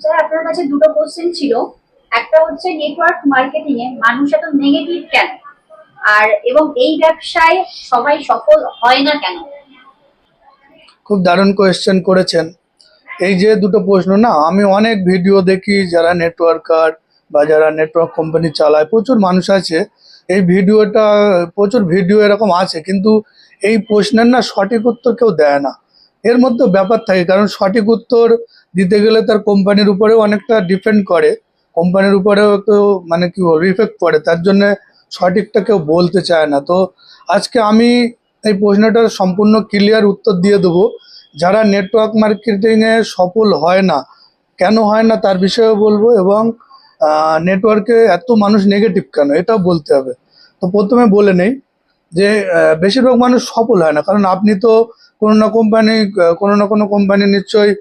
Sir, আপনার কাছে দুটো কোশ্চেন ছিল। একটা হচ্ছে নেটওয়ার্ক মার্কেটিং এ মানুষ এত নেগেটিভ কেন? আর এবং এই ব্যবসায় সবাই সফল হয় না কেন? খুব দারুণ কোয়েশ্চেন করেছেন। এই যে দুটো প্রশ্ন না, আমি অনেক ভিডিও দেখি যারা নেটওয়ার্কার বা যারা নেটওয়ার্ক কোম্পানি চালায়, প্রচুর মানুষ আছে। এই ভিডিওটা প্রচুর ভিডিও এরকম আছে, কিন্তু এই প্রশ্নের না সঠিক উত্তর কেউ দেয় না। এর মধ্যে ব্যাপার থাকে, কারণ সঠিক উত্তর দিতে গেলে তার কোম্পানির উপরেও অনেকটা ডিপেন্ড করে। কোম্পানির উপরেও একটু মানে কি বলব ইফেক্ট পড়ে, তার জন্য সঠিকটা কেউ বলতে চায় না। তো আজকে আমি এই প্রশ্নটার সম্পূর্ণ ক্লিয়ার উত্তর দিয়ে দেবো। যারা নেটওয়ার্ক মার্কেটিংয়ে সফল হয় না, কেন হয় না তার বিষয়েও বলব এবং নেটওয়ার্কে এত মানুষ নেগেটিভ কেন, এটাও বলতে হবে। তো প্রথমে বলে নেই যে বেশিরভাগ মানুষ সফল হয় না। কারণ আপনি তো কোনো না কোম্পানি কোনো না কোনো কোম্পানি নিশ্চয়ই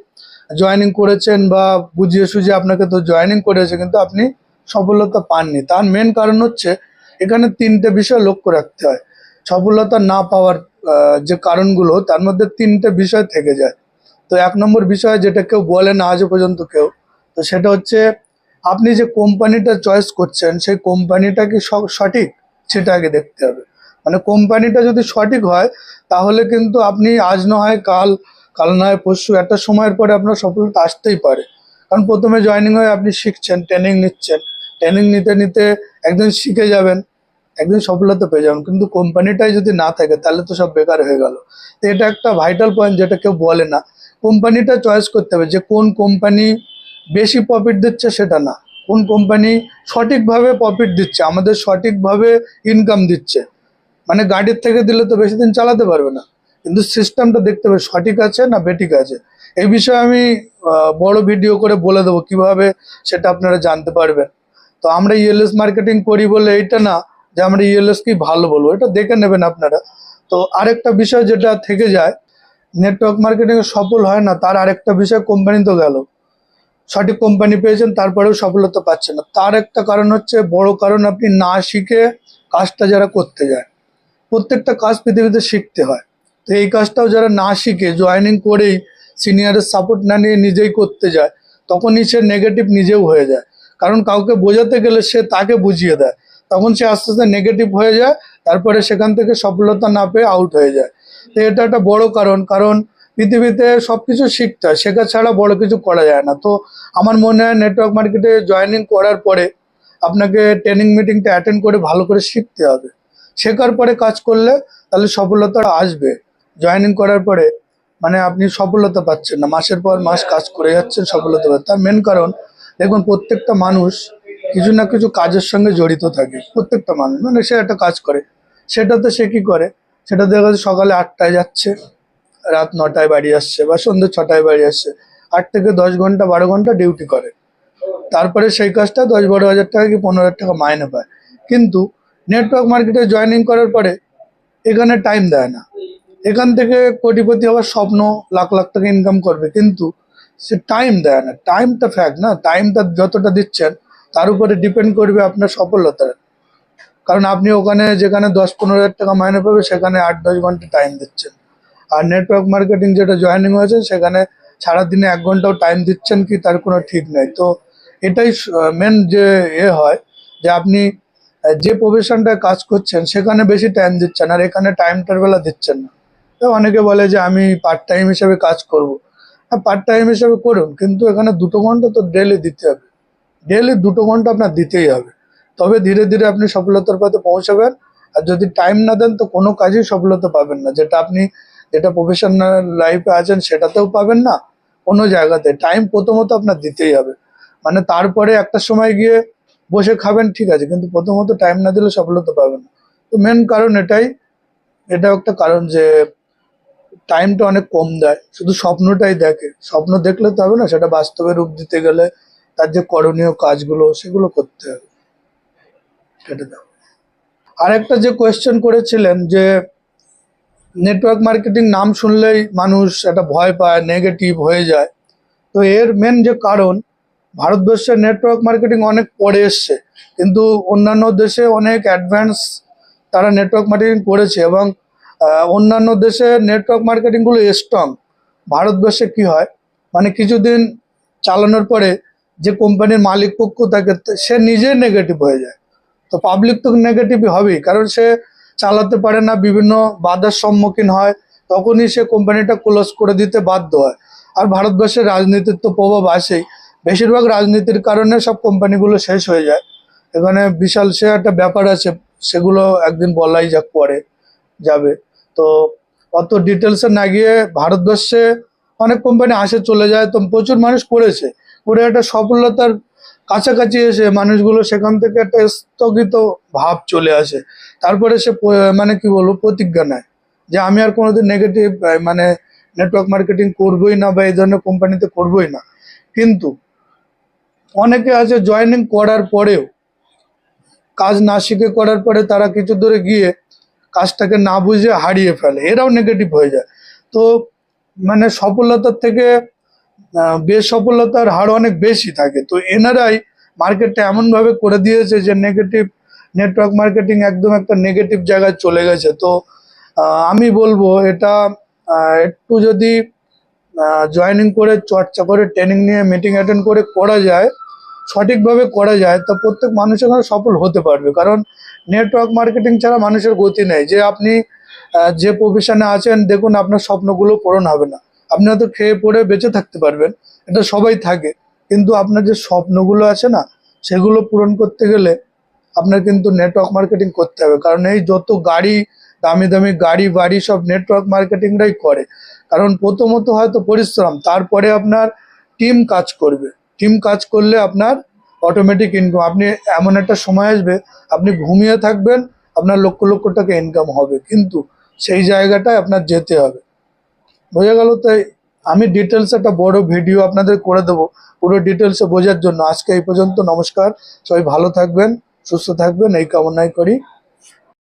জয়েনিং করেছেন বা বুঝিয়ে সুঝিয়ে আপনাকে তো জয়েনিং করেছে, কিন্তু আপনি সফলতা পাননি। তার মেন কারণ হচ্ছে এখানে তিনটে বিষয় লক্ষ্য রাখতে হয়। সফলতা না পাওয়ার যে কারণগুলো, তার মধ্যে তিনটে বিষয় থেকে যায়। তো এক নম্বর বিষয় যেটা কেউ বলে না আজও পর্যন্ত কেউ, তো সেটা হচ্ছে আপনি যে কোম্পানিটা চয়েস করছেন, সেই কোম্পানিটা কি সঠিক? সেটা আগে দেখতে হবে। মানে কোম্পানিটা যদি সঠিক হয়, তাহলে কিন্তু আপনি আজ না হয় কাল কাল না হয় পরশু, একটা সময়ের পরে আপনার সফলতা আসতেই পারে। কারণ প্রথমে জয়েনিং হয়ে আপনি শিখছেন ট্রেনিং নিচ্ছেন। ট্রেনিং নিতে নিতে একদিন শিখে যাবেন, একদিন সফলতা পেয়ে যাবেন। কিন্তু কোম্পানিটাই যদি না থাকে, তাহলে তো সব বেকার হয়ে গেল। তো এটা একটা ভাইটাল পয়েন্ট যেটা কেউ বলে না। কোম্পানিটা চয়েস করতে হবে যে কোন কোম্পানি বেশি প্রফিট দিচ্ছে সেটা না। কোন কোম্পানি সঠিকভাবে প্রফিট দিচ্ছে, আমাদের সঠিকভাবে ইনকাম দিচ্ছে। মানে গাড়ির থেকে দিলে তো বেশি দিন চালাতে পারবে না। কিন্তু সিস্টেমটা দেখতে হবে, সঠিক আছে না বেঠিক আছে? এই বিষয়ে আমি বড় ভিডিও করে বলে দেবো, কীভাবে সেটা আপনারা জানতে পারবেন। তো আমরা ইএলএস মার্কেটিং করি বলে এইটা না, যে আমরা ইএলএস কি ভালো বলব, এটা দেখে নেবেন আপনারা। তো আরেকটা বিষয় যেটা থেকে যায় নেটওয়ার্ক মার্কেটিং সফল হয় না, তার আরেকটা বিষয় কোম্পানি তো গেল। সঠিক কোম্পানি পেয়েছেন, তারপরেও সফলতা পাচ্ছে না। তার একটা কারণ হচ্ছে, বড় কারণ আপনি না শিখে কাজটা যারা করতে যায়। প্রত্যেকটা কাজ পৃথিবীতে শিখতে হয়। তো এই কাজটাও যারা না শিখে জয়েনিং করেই সিনিয়রের সাপোর্ট না নিয়ে নিজেই করতে যায়, তখনই সে নেগেটিভ নিজেও হয়ে যায়। কারণ কাউকে বোঝাতে গেলে সে তাকে বুঝিয়ে দেয়। তখন সে আস্তে আস্তে নেগেটিভ হয়ে যায়, তারপরে সেখান থেকে সফলতা না পেয়ে আউট হয়ে যায়। তো এটা একটা বড় কারণ কারণ পৃথিবীতে সব কিছু শিখতে হয়, শেখা ছাড়া বড় কিছু করা যায় না। তো আমার মনে হয় নেটওয়ার্ক মার্কেটে জয়েনিং করার পরে আপনাকে ট্রেনিং মিটিংটা অ্যাটেন্ড করে ভালো করে শিখতে হবে। শেখার পরে কাজ করলে তাহলে সফলতা আসবে। জয়েনিং করার পরে মানে আপনি সফলতা পাচ্ছেন না। মাসের পর মাস কাজ করে যাচ্ছেন সফলতা পাচ্ছেন। তার মেন কারণ দেখুন প্রত্যেকটা মানুষ কিছু না কিছু কাজের সঙ্গে জড়িত থাকে। প্রত্যেকটা মানুষ মানে সে একটা কাজ করে। সেটাতে সে কি করে? সেটা দেখা যাচ্ছে সকালে আটটায় যাচ্ছে রাত নটায় বাড়ি আসছে বা সন্ধ্যে ছটায় বাড়ি আসছে। আট থেকে দশ ঘণ্টা বারো ঘণ্টা ডিউটি করে। তারপরে সেই কাজটা দশ বারো হাজার টাকা কি পনেরো হাজার টাকা মাইনে পায়। কিন্তু নেটওয়ার্ক মার্কেটে জয়েনিং করার পরে এখানে টাইম দেয় না। এখান থেকে কোটিপতি হওয়ার স্বপ্ন লাখ লাখ টাকা ইনকাম করবে, কিন্তু সে টাইম দেয় না। টাইমটা ফ্যাক্ট না টাইমটা যতটা দিচ্ছেন, তার উপরে ডিপেন্ড করবে আপনার সফলতার। কারণ আপনি ওখানে যেখানে দশ পনেরো হাজার টাকা মাইনে পাবে, সেখানে আট দশ ঘণ্টা টাইম দিচ্ছেন। আর নেটওয়ার্ক মার্কেটিং যেটা জয়েনিং হয়েছে, সেখানে সারাদিনে এক ঘন্টাও টাইম দিচ্ছেন কি, তার কোনো ঠিক নেই। তো এটাই মেন যে এ হয়, যে আপনি যে প্রফেশনটায় কাজ করছেন, সেখানে বেশি টাইম দিচ্ছেন আর এখানে টাইমটার বেলা দিচ্ছেন না। তো অনেকে বলে যে, আমি পার্ট টাইম হিসেবে কাজ করব। হ্যাঁ পার্ট টাইম হিসেবে করুন, কিন্তু এখানে দুটো ঘণ্টা তো ডেলি দিতে হবে। ডেলি দুটো ঘণ্টা আপনার দিতেই হবে। তবে ধীরে ধীরে আপনি সফলতার পথে পৌঁছাবেন। আর যদি টাইম না দেন, তো কোনো কাজেই সফলতা পাবেন না। যেটা আপনি, যেটা প্রফেশনাল লাইফে আছেন, সেটাতেও পাবেন না। কোনো জায়গাতে। টাইম প্রথমত আপনার দিতেই হবে। মানে তারপরে একটা সময় গিয়ে বসে খাবেন, ঠিক আছে, কিন্তু প্রথমত টাইম না দিলে সফলতা পাবেন তো মেন কারণ এটাই, এটাও একটা কারণ যে টাইমটা অনেক কম দেয়। শুধু স্বপ্নটাই দেখে। স্বপ্ন দেখলে তো হবে না, সেটা বাস্তবে রূপ দিতে গেলে তার যে করণীয় কাজগুলো, সেগুলো করতে হবে। সেটা দাও আরেকটা যে কোয়েশ্চেন করেছিলেন যে নেটওয়ার্ক মার্কেটিং নাম শুনলেই মানুষ একটা ভয় পায় নেগেটিভ হয়ে যায়। তো এর মেন যে কারণ ভারতবর্ষের নেটওয়ার্ক মার্কেটিং অনেক পরে এসছে। কিন্তু অন্যান্য দেশে অনেক অ্যাডভান্স তারা নেটওয়ার্ক মার্কেটিং করেছে এবং অন্যান্য দেশে নেটওয়ার্ক মার্কেটিংগুলো স্ট্রং ভারতবর্ষে কি হয়? মানে কিছুদিন চালানোর পরে যে কোম্পানির মালিক পক্ষ থাকে, সে নিজেই নেগেটিভ হয়ে যায়। তো পাবলিক তো নেগেটিভই হবেই, কারণ সে চালাতে পারে না, বিভিন্ন বাধার সম্মুখীন হয়, তখনই সে কোম্পানিটা ক্লোজ করে দিতে বাধ্য হয়। আর ভারতবর্ষের রাজনীতির তো প্রভাব আসেই বেশিরভাগ রাজনীতির কারণে সব কোম্পানিগুলো শেষ হয়ে যায়। এখানে বিশাল সে একটা ব্যাপার আছে, সেগুলো একদিন বলাই যাক পরে যাবে। তো অত ডিটেলসে না গিয়ে ভারতবর্ষে অনেক কোম্পানি আসে, চলে যায়, তো প্রচুর মানুষ করেছে করে একটা সফলতার কাছাকাছি এসে মানুষগুলো সেখান থেকে একটা স্থগিত ভাব চলে আসে। তারপরে সে মানে কি বলব, প্রতিজ্ঞা নেয় যে আমি আর কোনোদিন নেগেটিভ মানে নেটওয়ার্ক মার্কেটিং করবোই না বা এই ধরনের কোম্পানিতে করবোই না। কিন্তু অনেকে আছে জয়েনিং করার পরেও, কাজ না শিখে করার পরে তারা কিছু দূরে গিয়ে কাজটাকে না বুঝে হারিয়ে ফেলে, এরাও নেগেটিভ হয়ে যায়। তো মানে সফলতার থেকে বেসফলতার হার অনেক বেশি থাকে। তো এনারাই মার্কেটটা এমনভাবে করে দিয়েছে যে নেগেটিভ নেটওয়ার্ক মার্কেটিং একদম একটা নেগেটিভ জায়গায় চলে গেছে। তো আমি বলব এটা একটু যদি জয়েনিং করে, চর্চা করে ট্রেনিং নিয়ে মিটিং অ্যাটেন্ড করে করা যায় সঠিকভাবে করা যায়, তো প্রত্যেক মানুষ এখানে সফল হতে পারবে। কারণ নেটওয়ার্ক মার্কেটিং ছাড়া মানুষের গতি নেই। যে আপনি যে প্রফেশনে আছেন, দেখুন আপনার স্বপ্নগুলো পূরণ হবে না। আপনি হয়তো খেয়ে পড়ে বেঁচে থাকতে পারবেন। এটা সবাই থাকে। কিন্তু আপনার যে স্বপ্নগুলো আছে না, সেগুলো পূরণ করতে গেলে আপনার কিন্তু নেটওয়ার্ক মার্কেটিং করতে হবে। কারণ এই যত গাড়ি, দামি দামি গাড়ি, বাড়ি সব নেটওয়ার্ক মার্কেটিংরাই করে। কারণ প্রথমত হয়তো পরিশ্রম, তারপরে আপনার টিম কাজ করবে। টিম কাজ করলে আপনার অটোমেটিক ইনকাম আপনি এমন একটা সময় আসবে, আপনি ঘুমিয়ে থাকবেন, আপনার লক্ষ লক্ষ টাকা ইনকাম হবে। কিন্তু সেই জায়গাটায় আপনার যেতে হবে। বোঝা গেল? তাই আমি ডিটেলস একটা বড় ভিডিও আপনাদের করে দেবো, পুরো ডিটেলসে বোঝার জন্য। আজকে এই পর্যন্ত নমস্কার, সবাই ভালো থাকবেন, সুস্থ থাকবেন, এই কামনাই করি।